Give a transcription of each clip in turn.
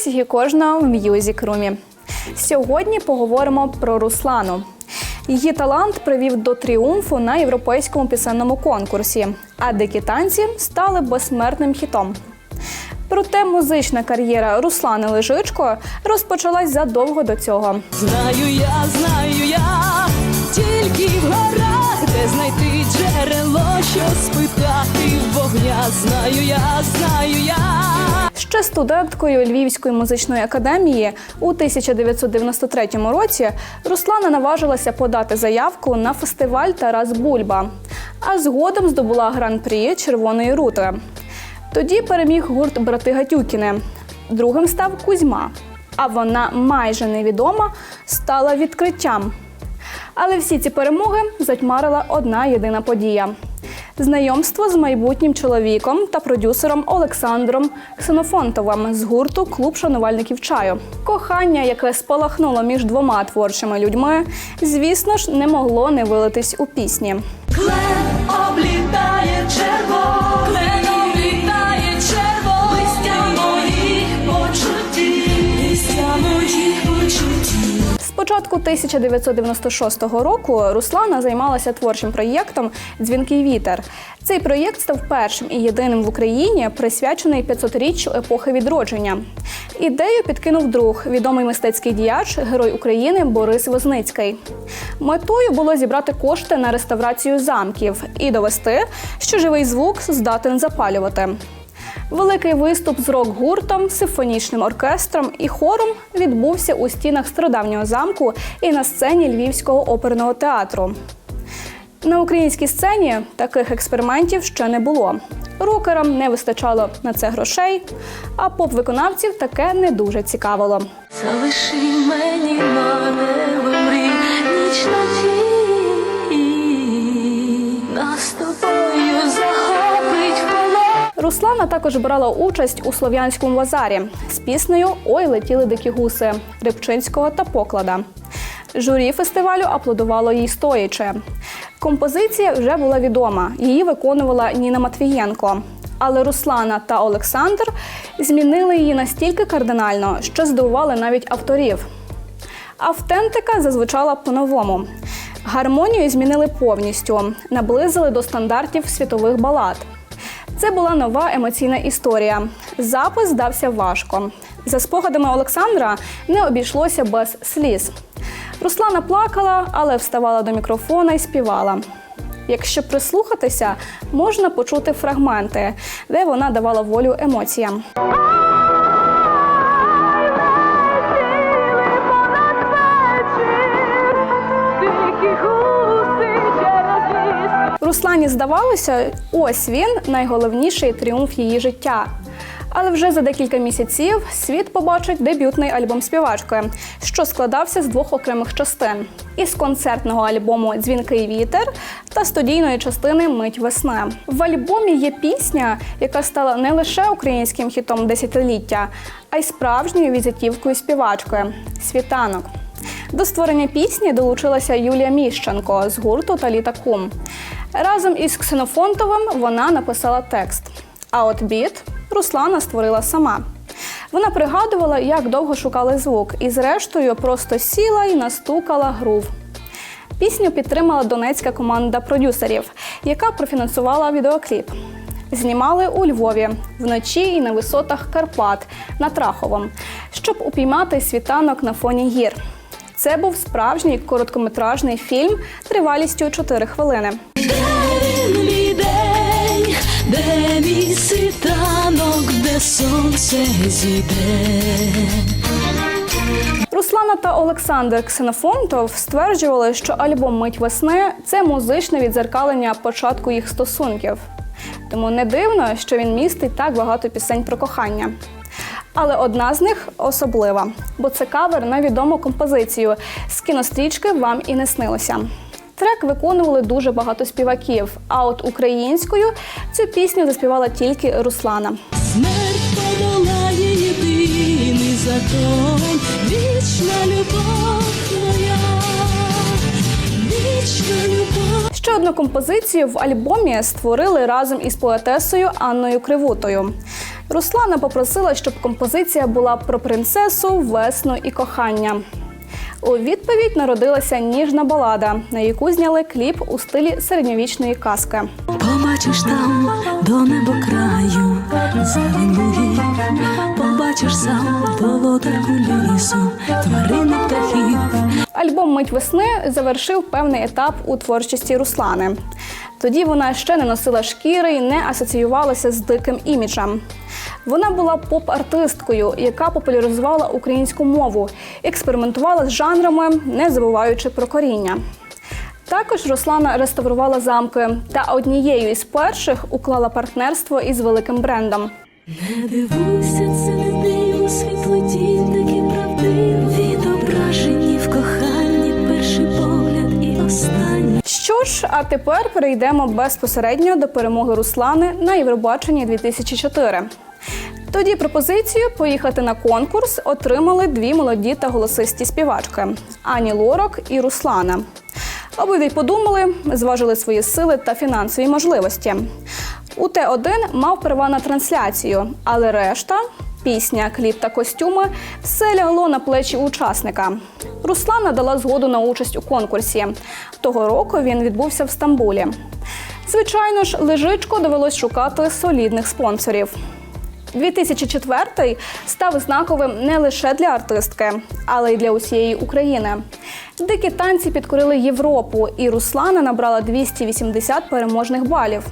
всіх і кожного в М'юзік Румі. Сьогодні поговоримо про Руслану. Її талант привів до тріумфу на європейському пісенному конкурсі, а дикі танці стали безсмертним хітом. Проте музична кар'єра Руслани Лежичко розпочалась задовго до цього. Знаю я, знаю я, тільки в горах, де знайти джерело, що спитати вогня. Знаю я, знаю я. Ще студенткою Львівської музичної академії у 1993 році Руслана наважилася подати заявку на фестиваль Тарас Бульба, а згодом здобула гран-прі Червоної рути. Тоді переміг гурт Брати Гатюкіни. Другим став Кузьма. А вона майже невідома стала відкриттям. Але всі ці перемоги затьмарила одна єдина подія. Знайомство з майбутнім чоловіком та продюсером Олександром Ксенофонтовим з гурту Клуб шанувальників чаю. Кохання, яке спалахнуло між двома творчими людьми, звісно ж, не могло не вилитись у пісні. Клен облітає черво, початку 1996 року Руслана займалася творчим проєктом Дзвінкий вітер. Цей проєкт став першим і єдиним в Україні, присвячений 500-річчю епохи відродження. Ідею підкинув друг, відомий мистецький діяч, герой України Борис Возницький. Метою було зібрати кошти на реставрацію замків і довести, що живий звук здатен запалювати. Великий виступ з рок-гуртом, симфонічним оркестром і хором відбувся у стінах стародавнього замку і на сцені Львівського оперного театру. На українській сцені таких експериментів ще не було. Рокерам не вистачало на це грошей, а поп-виконавців таке не дуже цікавило. Залиши мені мене мрій ніч надій, Руслана також брала участь у слов'янському базарі з піснею Ой летіли дикі гуси Рибчинського та Поклада. Журі фестивалю аплодувало їй стоячи. Композиція вже була відома. Її виконувала Ніна Матвієнко. Але Руслана та Олександр змінили її настільки кардинально, що здивували навіть авторів. Автентика зазвучала по-новому. Гармонію змінили повністю, наблизили до стандартів світових балад. Це була нова емоційна історія. Запис здався важко. За спогадами Олександра не обійшлося без сліз. Руслана плакала, але вставала до мікрофона і співала. Якщо прислухатися, можна почути фрагменти, де вона давала волю емоціям. Руслані здавалося, ось він найголовніший тріумф її життя. Але вже за декілька місяців світ побачить дебютний альбом співачки, що складався з двох окремих частин: із концертного альбому Дзвінкий вітер та студійної частини Мить весни. В альбомі є пісня, яка стала не лише українським хітом десятиліття, а й справжньою візитівкою співачки світанок. До створення пісні долучилася Юлія Міщенко з гурту Таліта Кум. Разом із Ксенофонтовим вона написала текст. А от біт Руслана створила сама. Вона пригадувала, як довго шукали звук, і зрештою просто сіла і настукала грув. Пісню підтримала донецька команда продюсерів, яка профінансувала відеокліп. Знімали у Львові вночі і на висотах Карпат над Раховом, щоб упіймати світанок на фоні гір. Це був справжній короткометражний фільм тривалістю 4 хвилини. Де він де мій де сонце зійде. Руслана та Олександр Ксенофонтов стверджували, що альбом Мить весни це музичне відзеркалення початку їх стосунків. Тому не дивно, що він містить так багато пісень про кохання. Але одна з них особлива, бо це кавер на відому композицію з кінострічки Вам і не снилося. Трек виконували дуже багато співаків, а от українською цю пісню заспівала тільки Руслана. Смерть подолає єдиний закон, вічна любов моя, вічна любов. Ще одну композицію в альбомі створили разом із поетесою Анною Кривутою. Руслана попросила, щоб композиція була про принцесу, весну і кохання. У відповідь народилася ніжна балада, на яку зняли кліп у стилі середньовічної казки. Побачиш там до небо краю, лугів, побачиш сам володарку лісу, тварини птахів. Альбом Мить весни завершив певний етап у творчості Руслани. Тоді вона ще не носила шкіри і не асоціювалася з диким іміджем. Вона була поп-артисткою, яка популяризувала українську мову, експериментувала з жанрами, не забуваючи про коріння. Також Руслана реставрувала замки та однією із перших уклала партнерство із великим брендом. Не дивуйся, це не диво, світлоті такі правдиві, відображені в коханні, перший останній. Що ж, а тепер перейдемо безпосередньо до перемоги Руслани на Євробаченні 2004. Тоді пропозицію поїхати на конкурс отримали дві молоді та голосисті співачки Ані Лорак і Руслана. Обидві подумали, зважили свої сили та фінансові можливості. УТ-1 мав права на трансляцію, але решта пісня, кліп та костюми все лягло на плечі учасника. Руслана дала згоду на участь у конкурсі. Того року він відбувся в Стамбулі. Звичайно ж, лежичко довелось шукати солідних спонсорів. 2004 став знаковим не лише для артистки, але й для усієї України. Дикі танці підкорили Європу, і Руслана набрала 280 переможних балів.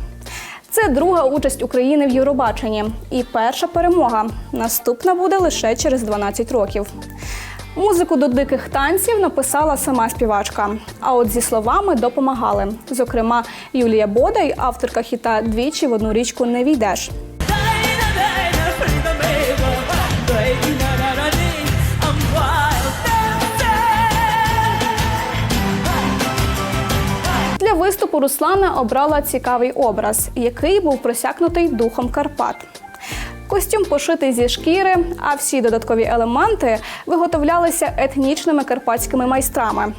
Це друга участь України в Євробаченні і перша перемога. Наступна буде лише через 12 років. Музику до диких танців написала сама співачка. А от зі словами допомагали. Зокрема, Юлія Бодай, авторка хіта Двічі в одну річку не війдеш. Виступу Руслана обрала цікавий образ, який був просякнутий духом Карпат. Костюм пошитий зі шкіри, а всі додаткові елементи виготовлялися етнічними карпатськими майстрами.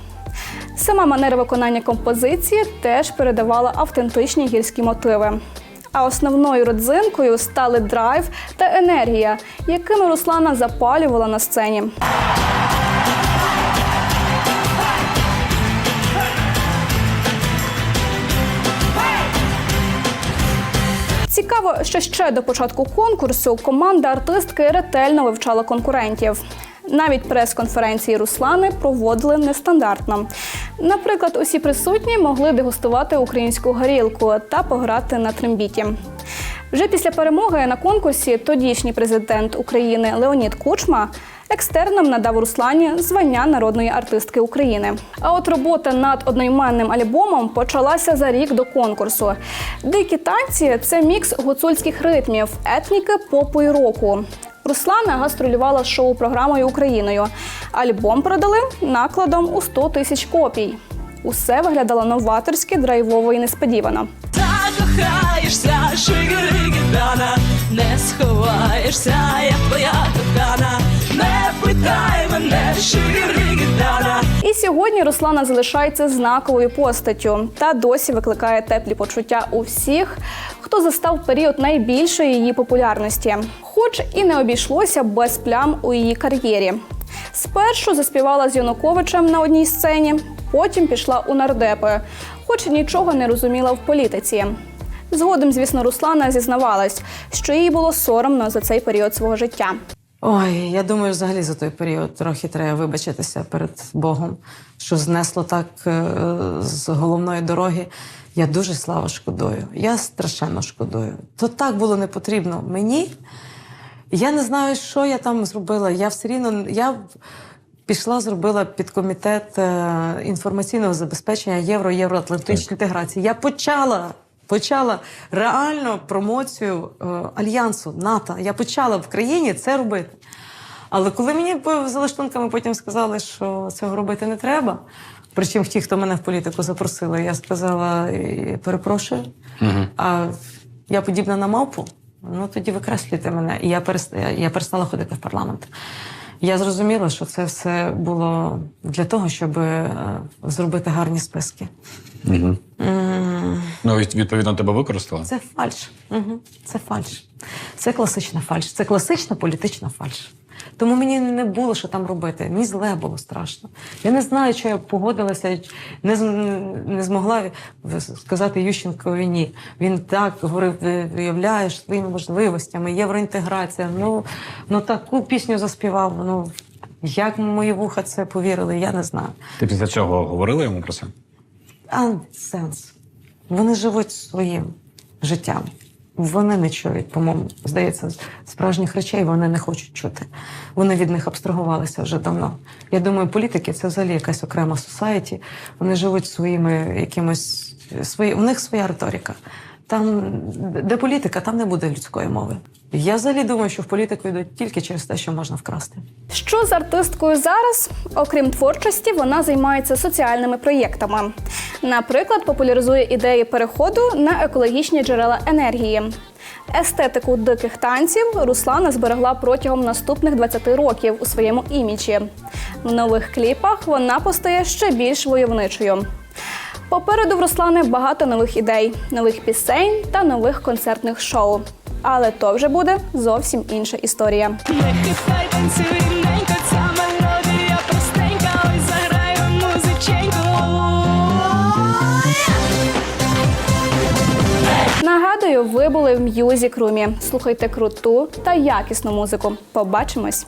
Сама манера виконання композиції теж передавала автентичні гірські мотиви. А основною родзинкою стали драйв та енергія, якими Руслана запалювала на сцені. Цікаво, що ще до початку конкурсу команда артистки ретельно вивчала конкурентів. Навіть прес-конференції Руслани проводили нестандартно. Наприклад, усі присутні могли дегустувати українську горілку та пограти на трембіті. Вже після перемоги на конкурсі тодішній президент України Леонід Кучма екстерном надав Руслані звання народної артистки України. А от робота над одноіменним альбомом почалася за рік до конкурсу. Дикі танці це мікс гуцульських ритмів, етніки, попу і року. Руслана гастролювала з шоу-програмою Україною. Альбом продали накладом у 100 тисяч копій. Усе виглядало новаторськи, драйвово і несподівано. Закохаєшся, шигиригідана, не сховаєшся, я твоя кохана, не питай мене, шигиригідана. І сьогодні Руслана залишається знаковою постаттю та досі викликає теплі почуття у всіх, хто застав період найбільшої її популярності, хоч і не обійшлося без плям у її кар'єрі. Спершу заспівала з Януковичем на одній сцені, потім пішла у нардепи, хоч нічого не розуміла в політиці. Згодом, звісно, Руслана зізнавалась, що їй було соромно за цей період свого життя. Ой, я думаю, взагалі за той період трохи треба вибачитися перед Богом, що знесло так е, з головної дороги. Я дуже слава шкодую. Я страшенно шкодую. То так було не потрібно мені. Я не знаю, що я там зробила. Я все рівно я пішла, зробила підкомітет е, інформаційного забезпечення євро євроатлантичної інтеграції. Я почала. Почала реально промоцію е, альянсу НАТО. Я почала в країні це робити. Але коли мені за лаштунками потім сказали, що цього робити не треба, причому ті, хто мене в політику запросили, я сказала: «Е, перепрошую, а я подібна на мавпу, ну тоді викреслюйте мене. І я перестала, я перестала ходити в парламент. Я зрозуміла, що це все було для того, щоб е, зробити гарні списки. М, Ну, від- відповідно, тебе використали? Це фальш. Угу. Це фальш. Це класична фальш. Це класична політична фальш. Тому мені не було що там робити. Мені зле було страшно. Я не знаю, що я погодилася, не, не змогла сказати Ющенкові ні. Він так говорив, виявляєш своїми можливостями, євроінтеграція. Ну, ну таку пісню заспівав. Ну як мої вуха це повірили, я не знаю. Ти після цього говорила йому про це? А сенс. Вони живуть своїм життям. Вони не чують, по-моєму, здається, справжніх речей вони не хочуть чути. Вони від них абстрагувалися вже давно. Я думаю, політики це взагалі якась окрема сосаєті. Вони живуть своїми якимось свої. У них своя риторика. Там, де політика, там не буде людської мови. Я взагалі думаю, що в політику йдуть тільки через те, що можна вкрасти. Що з артисткою зараз? Окрім творчості, вона займається соціальними проєктами. Наприклад, популяризує ідеї переходу на екологічні джерела енергії. Естетику диких танців Руслана зберегла протягом наступних 20 років у своєму іміджі. В нових кліпах вона постає ще більш войовничою. Попереду в Руслани багато нових ідей, нових пісень та нових концертних шоу. Але то вже буде зовсім інша історія. Нехай танцюй рівненько, ця мелодія простенька, ой заграю музиченьку. Нагадую, ви були в М'юзік Румі. Слухайте круту та якісну музику. Побачимось!